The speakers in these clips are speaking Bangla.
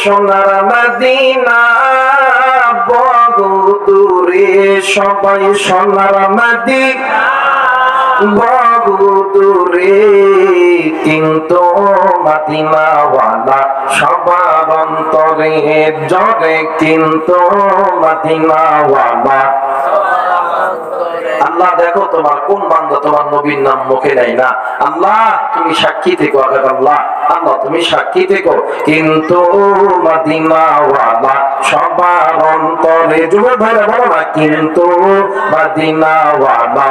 সোনার মদিনা বহু দূরে সবাই সোনার মদিনা বহু দূরে কিন্তু মদিনাওয়ালা সবার অন্তরে জরে, কিন্তু মদিনাওয়ালা আল্লাহ, দেখো তোমার কোন বান্ধব তোমার নবীর নাম মুখে নেই না। আল্লাহ, তুমি সাক্ষী থেকো আল্লাহ। আল্লাহ, তুমি সাক্ষী থেকো। কিন্তু সবার অন্তরে যুবক ধরে বলো না, কিন্তু মাদিনাওয়ালা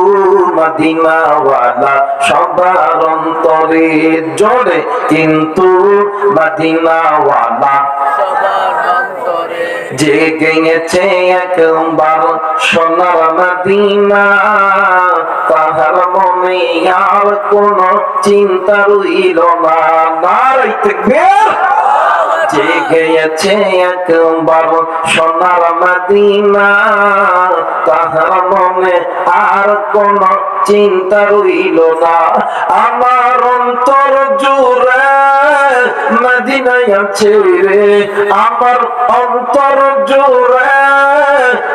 মদিনাওয়ালা সবার অন্তরে জোরে কিন্তু মদিনাওয়ালা যে গেছে একবার সোনার মদিনা। তাহার মনে আর কোন চিন্তা রইল না। নারাই তাকবীর। যে গেছে একবার সোনার মদিনা। তাহার মনে আর কোন চিন্তা রইল না। আমার অন্তর জুড়ে মদিনায় আছে রে। আমার অন্তর জুড়ে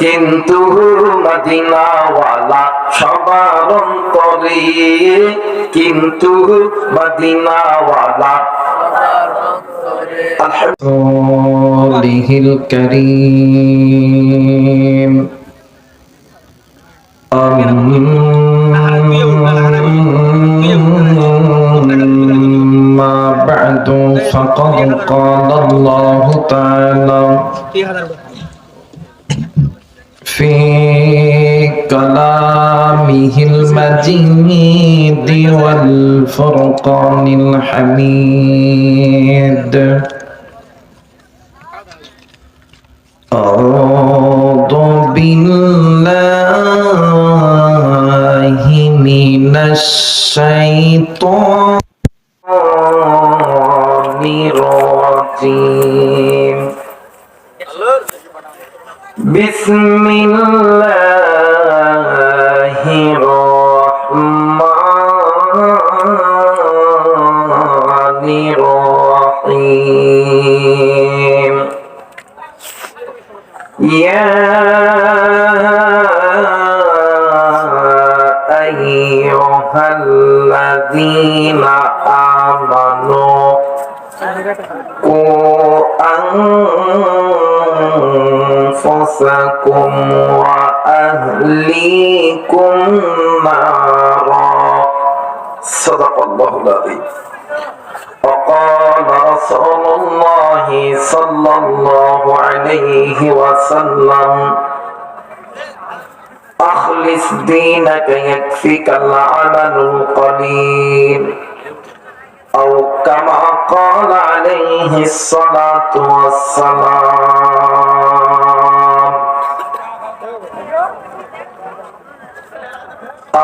কিন্তু মদিনাওয়ালা সবার অন্তরে কিন্তু মদিনাওয়ালা رسوله الكريم أما بعد فقد قال الله تعالى في كلامه المجيد والفرقان الحميد أعوذ بالله من الشيطان الرجيم. الرحمن الرحيم الله عليه وسلم أخلص دينك يكفيك العمل القليل أو كما قال عليه الصلاة والسلام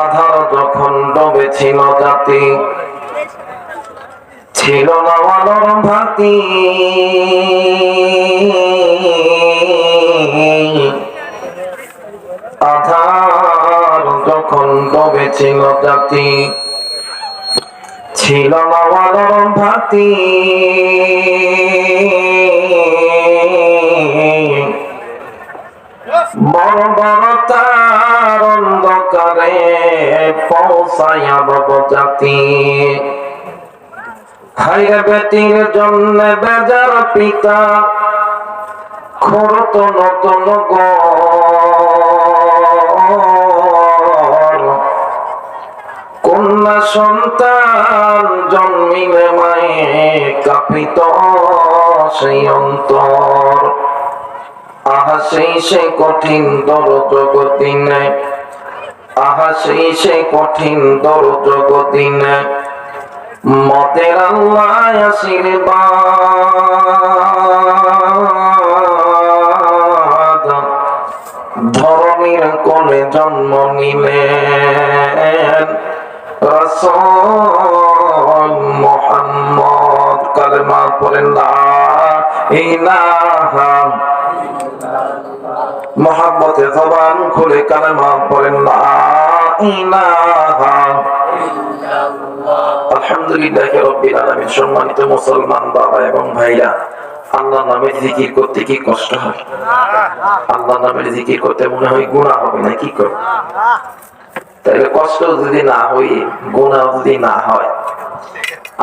আধার যখন ডুবেছিল জাতি ছিল না আলোর ভাতি আধার যখন ডুবেছিল জাতি? ছিল না আলোর ভাতি বড় বড় তার অন্ধকারে পৌঁছায়া জাতি। হাইরে বেটির জন্য বেজার পিতা, খরত নতুন কন্যা সন্তান জন্মিলে মায়ে কাপিত সেই অন্তর। আহা সেই সে কঠিন দর জগদিনে আহা সেই সে কঠিন দর জগদিনে মতের আশীর্বাদ ধরনের কোলে জন্ম নিলেন রসল মোহাম্মদ। কালেমা পড়েন ইলাহা মোহাম্মতে জবান খুলে কালেমা পড়েন ইলাহা আলহামদুলিল্লাহ রব্বিল আলামিন, সম্মানিত মুসলমান বাবা এবং ভাইরা, আল্লাহ নামের জিকির করতে কি কষ্ট হয়? আল্লাহ নামের জিকির করতে মনে হয় গুণা হবে না, কি করে তাহলে কষ্ট যদি না হই গুণা যদি না হয়,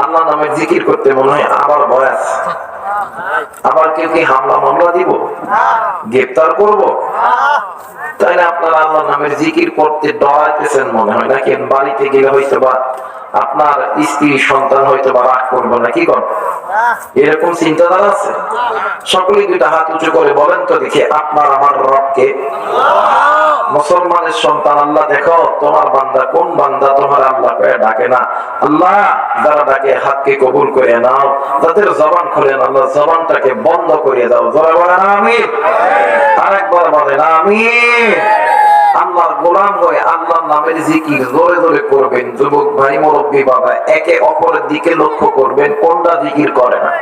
আল্লাহ নামের জিকির করতে মনে হয় আবার বয়স আবার কেউ কি হামলা মামলা দিব? গ্রেপ্তার করব? তাইলে আপনারা আল্লাহ নামের জিকির করতে ডরাইতেছেন মনে হয়, নাকি বাড়িতে গেলে হয়তো বা আপনার স্ত্রী, সন্তান হয়তো বা রাগ করব না, কি কর? এরকম চিন্তাধারা আছে? সকলে দুইটা হাত উঁচু করে বলেন তো দেখি আপনার আমার রবকে মুসলমানের সন্তান, আল্লাহ দেখো, তোমার বান্দা, কোন বান্দা তোমার আল্লাহ কয়ে ডাকে না? আল্লাহ, যারা ডাকে, হাতকে কবুল করে নাও। তাদের জবান খুলেন আল্লাহ জবানটাকে বন্ধ করে দাও। জোরে বলেন আমি আরেকবার বলেন আমি আল্লাহর গোলাম হয়ে আল্লাহর নামের জিকির জোরে জোরে করবেন। যুবক ভাই, মুরব্বী, বাবা, একে অপরের দিকে লক্ষ্য করবেন, কোনটা জিকির করে না।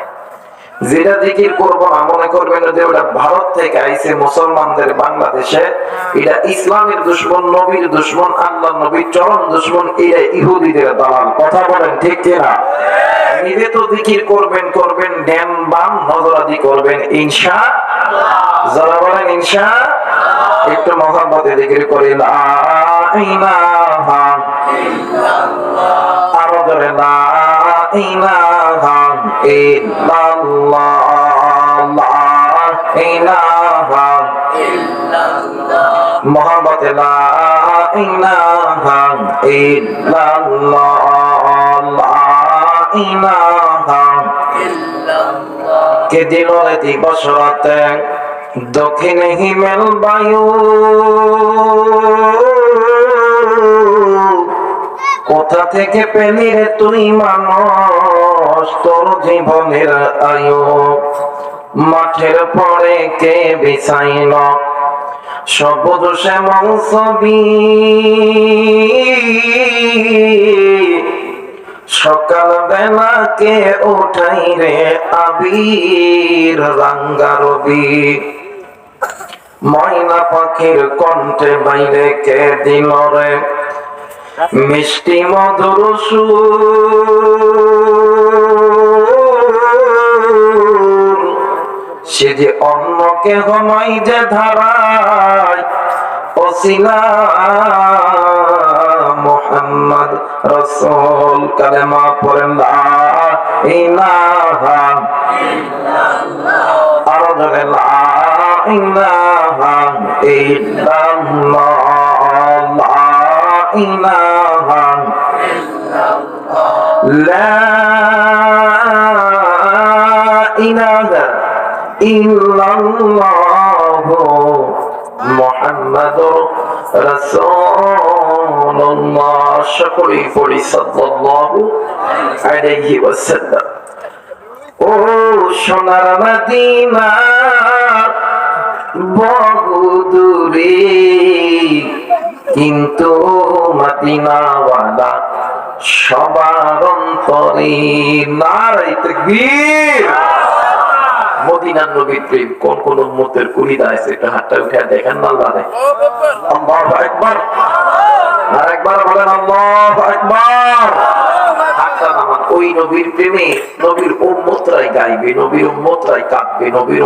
যেটা জিকির করব না, মনে করবেন যে ওটা ভারত থেকে আইছে মুসলমানদের বাংলাদেশে। এটা ইসলামের দুশ্মন, নবীর দুশ্মন আল্লাহ নবীর চরম দুশ্মন এটা ইহুদিদের দালাল। কথা বলেন ঠিক কিনা? নিজে তো জিকির করবেন করবেন ধ্যান বাম নজরাদি করবেন, ইনশা যারা বলেন ইনশা একটু মহাব্বতে জিকির করি লা আরও ধরে লা কে দক্ষিণে হিমেল বায়ু কোথা থেকে পেলি রে তুই মানুষ? তোর জীবনের আয়ু। মাঠের পরে কে বিছাইল? সবুজ শ্যামল ছবি। সকাল বেলা কে উঠাই রে আবির? রাঙ্গা রবি। ময়না পাখির কণ্ঠে বাইরে কে দিল রে? মিষ্টি মধুর সে যে অন্য কে হমাই যে ধারায় অসিলা মোহাম্মদ রসুল কালেমা পড়েন ইলাহা আরও ধরে লা ইলাহা ইল্লাল্লাহ লা ইলাহা ইল্লাল্লাহ মুহাম্মাদুর রাসূলুল্লাহ সকলেই পড়ি সাল্লাল্লাহু আলাইহি ওয়াসাল্লাম। ও সোনার মদিনা। বহু দূরে কিন্তু মদিনাওয়ালা সবার অন্তরে নারাই নবীর আল্লাহু আকবার। ওই নবীর প্রেমে নবীর গাইবে, নবীর কাঁদবে, নবীর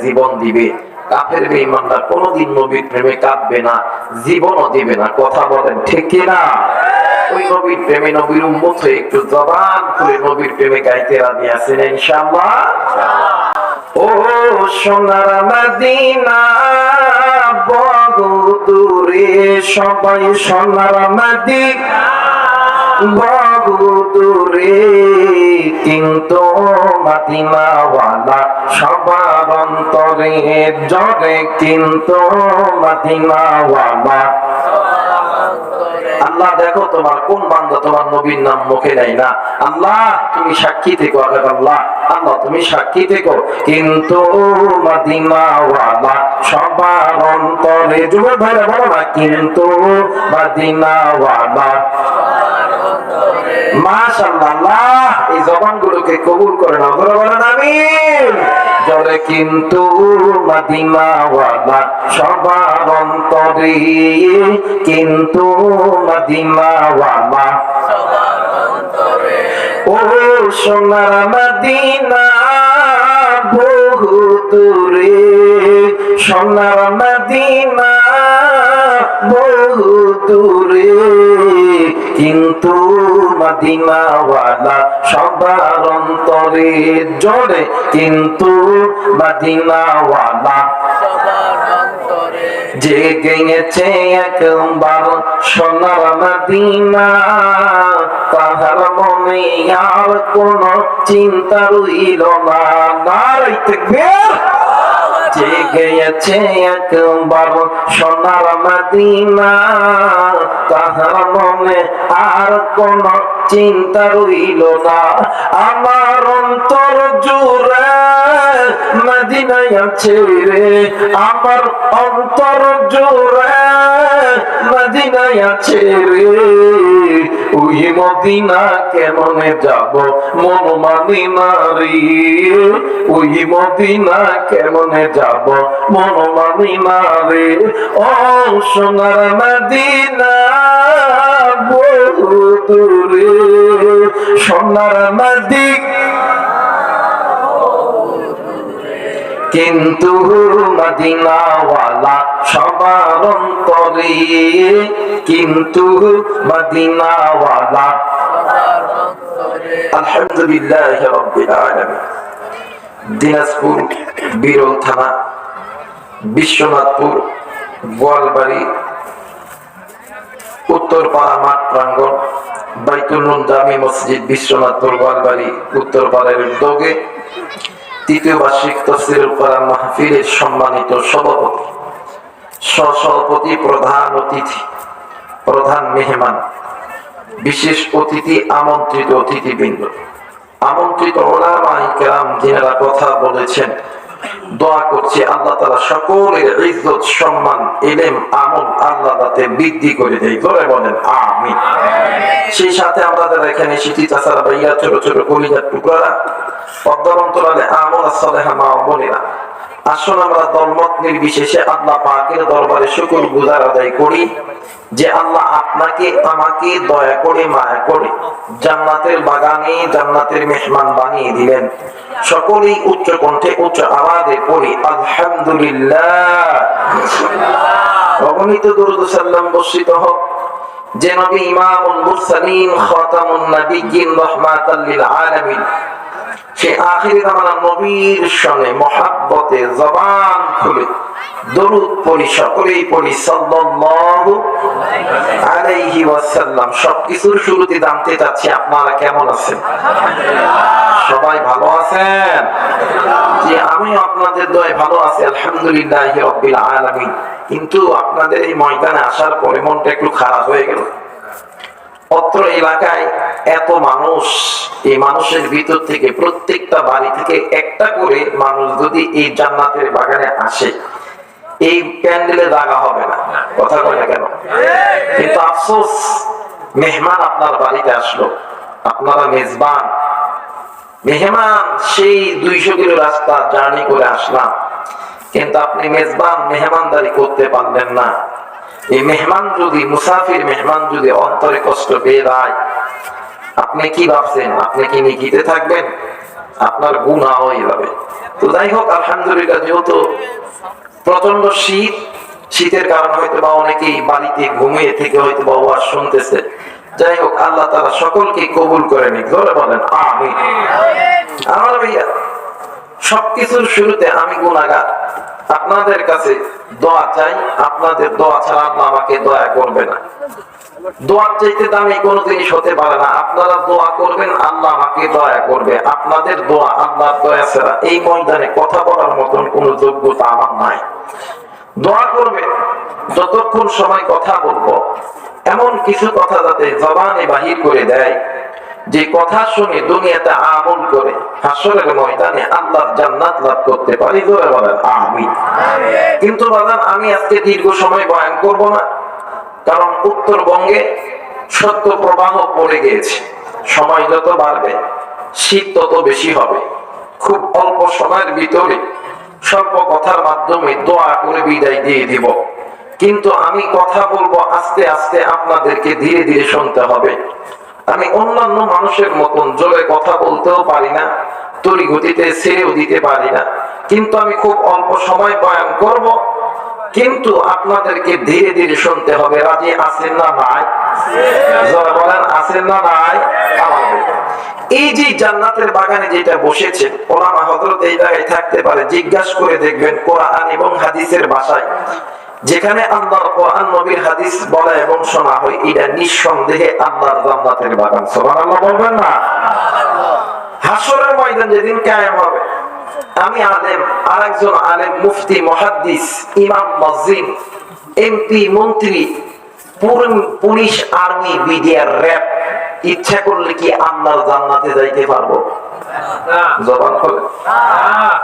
জীবন দিবে। কাফের বেঈমানরা কোনোদিন নবীর প্রেমে কাঁদবে না, জীবনও দিবে না। কথা বলেন, ঠিক না? ওই নবীর প্রেমে নবীর উম্মত হয়ে একটু জবান খুলে নবীর প্রেমে গাইতে রাজি আছেন ইনশাআল্লাহ? ও সোনার মদিনা বহু দূরে সবাই সোনার মদিনা বহু দূরে কিন্তু মদিনাওয়ালা সবার অন্তরে জরে, কিন্তু মদিনাওয়ালা আল্লাহ দেখো তোমার কোন বান্ধব তোমার নবীর নাম মুখে নেয় না। আল্লাহ, তুমি সাক্ষী থেকে আল্লাহ। আল্লাহ, তুমি সাক্ষী থেকো। কিন্তু মদিনাওয়ালা সবার অন্তরে, যুবক ভাইরা বলো না, কিন্তু মদিনাওয়ালা মাশাআল্লাহ, এই জবানগুলোকে কবুল কিন্তু মদিনাওয়ালা সবার অন্তরে, কিন্তু মদিনাওয়ালা ও সোনার মদিনা, বহু দূরে। সোনার মদিনা, বহু দূরে। কিন্তু মদিনাওয়ালা সবার অন্তরে জোরে। কিন্তু মদিনাওয়ালা যে গেছে একবার সোনার মদিনা। আর একবার সোনার তাহার মনে আর কোন চিন্তা রইল না আমার অন্তর জুড়ে মদিনায় আছে রে আমার অন্তর জুড়ে মদিনায় আছে রে। ওই মদিনা কেমনে যাব? মন মানি না রে। ওই মদিনা কেমনে যাব? মন মানি ও সোনার মদিনা বহু দূরে। সোনার কিন্তু মদিনাওয়ালা সবার অন্তরে কিন্তু আলহামদুলিল্লাহ দিনাজপুর, বিরল থানা, বিশ্বনাথপুর, গোয়ালবাড়ি, উত্তরপাড়া মাঠ প্রাঙ্গণ, বাইতুল জামি মসজিদ, বিশ্বনাথপুর, গোয়ালবাড়ি, উত্তরপাড়ার উদ্যোগে তৃতীয় বার্ষিক কোরআন মাহফিলের সম্মানিত সভাপতি। সহসভাপতি প্রধান অতিথি প্রধান মেহমান বিশেষ অতিথি আমন্ত্রিত অতিথিবৃন্দ। আমন্ত্রিত ওলামাইকেরাম যিনারা কথা বলেছেন দোয়া করছি আল্লাহ তালা সকলের ইজ্জত সম্মান এলেম আমল আল্লাহ তাতে বৃদ্ধি করে দেয়। ধরে বলেন আমি সেই সাথে আমরা যারা এখানে এসেছি তাছাড়া ভাইয়া ছোট ছোট কলিজার টুকরা পদ্মার অন্তরালে আমল সালেহা মা বোনেরা আসুন আমরা দলমত নির্বিশেষে আল্লাহ পাকের দরবারে শুকুর গুজার আদায় করি যে আল্লাহ আপনাকে, আমাকে দয়া করে, মায়া করে জান্নাতের বাগানে, জান্নাতের মেহমান বানিয়ে দিলেন। সকলেই উচ্চ কণ্ঠে উচ্চ আওয়াজে পড়ি, আলহামদুলিল্লাহ। অগণিত দুরুদ সাল্লাম বর্ষিত হোক। যে নবী ইমামুল মুরসালিন, খাতামুন নাবিয়্যিন, রাহমাতাল লিল আলামিন সে আখির জামানা নবীর সনে মহাব্বতে জবান খুলে। কেমন আছেন? সবাই ভালো আছেন? যে আপনাদের দয়ে ভালো আছি কিন্তু আপনাদের এই ময়দানে আসার পরে মনটা একটু খারাপ হয়ে গেল। অত্র এলাকায় এত মানুষ, এই মানুষের ভিতর থেকে প্রত্যেকটা বাড়ি থেকে একটা করে মানুষ যদি এই জান্নাতের বাগানে আসে, এই প্যান্ডেলে জায়গা হবে না। কথা বলে কেন? কিন্তু আফসোস, মেহমান আপনার বাড়িতে আসলো। আপনারা মেজবান। মেহমান, সেই দুইশো কিলো রাস্তা জার্নি করে আসলাম। কিন্তু আপনি মেজবান, মেহমানদারি করতে পারলেন না। এই মেহমান যদি, মুসাফির মেহমান যদি অন্তরে কষ্ট পেয়ে দেয় আপনি কি ভাবছেন? আপনি কি নিকিতে থাকবেন? আপনার গুণা হয়ে যাবে। তো যাই হোক, আলহামদুলিল্লাহ, যেহেতু প্রচণ্ড শীত, শীতের কারণে হয়তো বা অনেকেই বাড়িতে ঘুমিয়ে থেকে হয়তো বা ওয়াজ শুনতেছে। যাই হোক, আল্লাহ তারা সকলকে কবুল করে নিক। ধরে বলেন আমি আমার ভাইয়া, সবকিছুর শুরুতে আমি গুণাগার আপনাদের কাছে দোয়া চাই, আপনাদের দোয়া ছাড়া আল্লাহ আমাকে দয়া করবে না। দোয়ার চাইতে দামি কোনো জিনিস হতে পারে না। আপনারা দোয়া করবেন, আল্লাহ আমাকে দয়া করবে। আপনাদের দোয়া আল্লাহর দয়া ছাড়া এই ময়দানে কথা বলার মতন কোনো যোগ্যতা আমার নাই। দোয়া করবে যতক্ষণ সময় কথা বলব, এমন কিছু কথা যাতে জবানে বাহির করে দেয় যে কথা শুনে দুনিয়াতে আমল করে হাসরের ময়দানে আল্লাহর জান্নাত লাভ করতে পারি জোরে বলেন আমি কিন্তু বাজান আমি আজকে দীর্ঘ সময় বয়ান করব না কারণ উত্তরবঙ্গে সত্য প্রবাহ পড়ে গিয়েছে। সময় যত বাড়বে শীত তত বেশি হবে। খুব অল্প সময়ের ভিতরে স্বল্প কথার মাধ্যমে দোয়া করে বিদায় দিয়ে দিব। কিন্তু আমি কথা বলব আস্তে আস্তে আপনাদেরকে ধীরে ধীরে শুনতে হবে। আমি অন্যান্য মানুষের মতন জোরে কথা বলতেও পারি না গতিতে ছেড়েও দিতে পারি না। কিন্তু আমি খুব অল্প সময় বয়ান করব, কিন্তু আপনাদেরকে ধীরে ধীরে শুনতে হবে। রাজি আছেন না নাই জোরে বলেন, আছেন না নাই এই যে জান্নাতের বাগানে যেটা বসেছে ওলামা হজরত এই জায়গায় থাকতে পারে, জিজ্ঞাসা করে দেখবেন কোরআন এবং হাদিসের ভাষায়। যেখানে আল্লাহর কোরআন, নবীর হাদিস বলা এবং শোনা হয়, এটা নিঃসন্দেহে আল্লাহর জান্নাতের বাগান। সুবহানাল্লাহ বলবেন না? হাসরের ময়দান যেদিন কায়েম হবে, আমি আলেম, আরেকজন আলেম, মুফতি, মহাদ্দিস, ইমাম মসজিদ এমপি, মন্ত্রী পুলিশ, আর্মি, বিডিআর, র্যাব, ইচ্ছা করলে কি আল্লাহর জান্নাতে যাইতে পারব? জবান খোলে।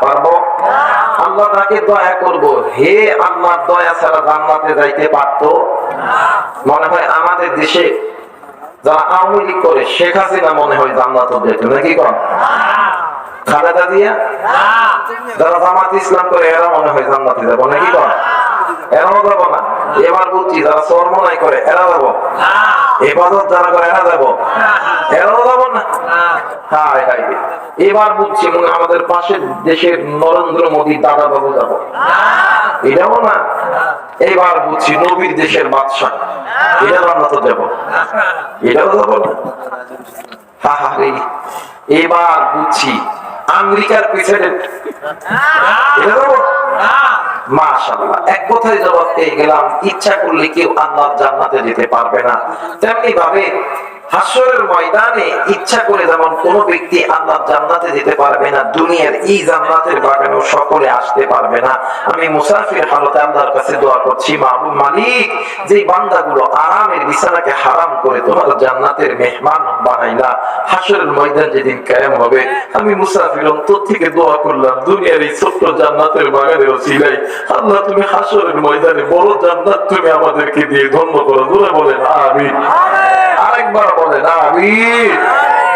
পারব? আল্লাহ তাকে দয়া করব। হে আল্লাহর দয়া ছাড়া জান্নাতে যাইতে পারতো? মনে হয় আমাদের দেশে যারা আওয়ামী লীগ করে, শেখ হাসিনা মনে হয় জান্নাত যেত নাকি কন? খালেদা দিয়া যারা জামাত ইসলাম করে, এরা মনে হয় জান্নাতে যাব। নাকি কন? এরাও যাব না। এবার বলছি, যারা চর্মনাই করে, এরা যাব। এবাদত যারা করে, এরা যাব। এরাও যাব না? এবার বুঝছি মনে আমাদের পাশের দেশের নরেন্দ্র মোদী দাদা বাবু যাব। এটাও না? এবার বুঝছি নবীর দেশের বাদশাহ। এটা আমরা তো যাব। এটাও যাব। এবার বুঝছি আমেরিকার প্রেসিডেন্ট। এটা এক কথায় জবাব পেয়ে গেলাম, ইচ্ছা করলে কেউ আল্লাহর জান্নাতে যেতে পারবে না। তেমনি ভাবে হাসরের ময়দানে ইচ্ছা করে যেমন কোন ব্যক্তি আল্লাহর জান্নাতে যেতে পারবে না, দুনিয়ার এই জান্নাতের বাগানেও সকলে আসতে পারবে না। আমি মুসাফির হালতে আল্লাহর কাছে দোয়া করছি, মাহবুব মালিক যে বান্দাগুলো আরামের বিছানাকে হারাম করে তোমার জান্নাতের মেহমান বানাইলা। হাসরের ময়দান যেদিন কায়েম হবে, আমি মুসাফির অন্তর থেকে দোয়া করলাম, দুনিয়ার এই ছোট্ট জান্নাতের বাগানেও ওসিলাই আল্লাহ, তুমি হাসরের ময়দানে বড় জান্নাত তুমি আমাদেরকে দিয়ে ধন্য করো দূরে বলেন আমিন। একবার বলেন আমিন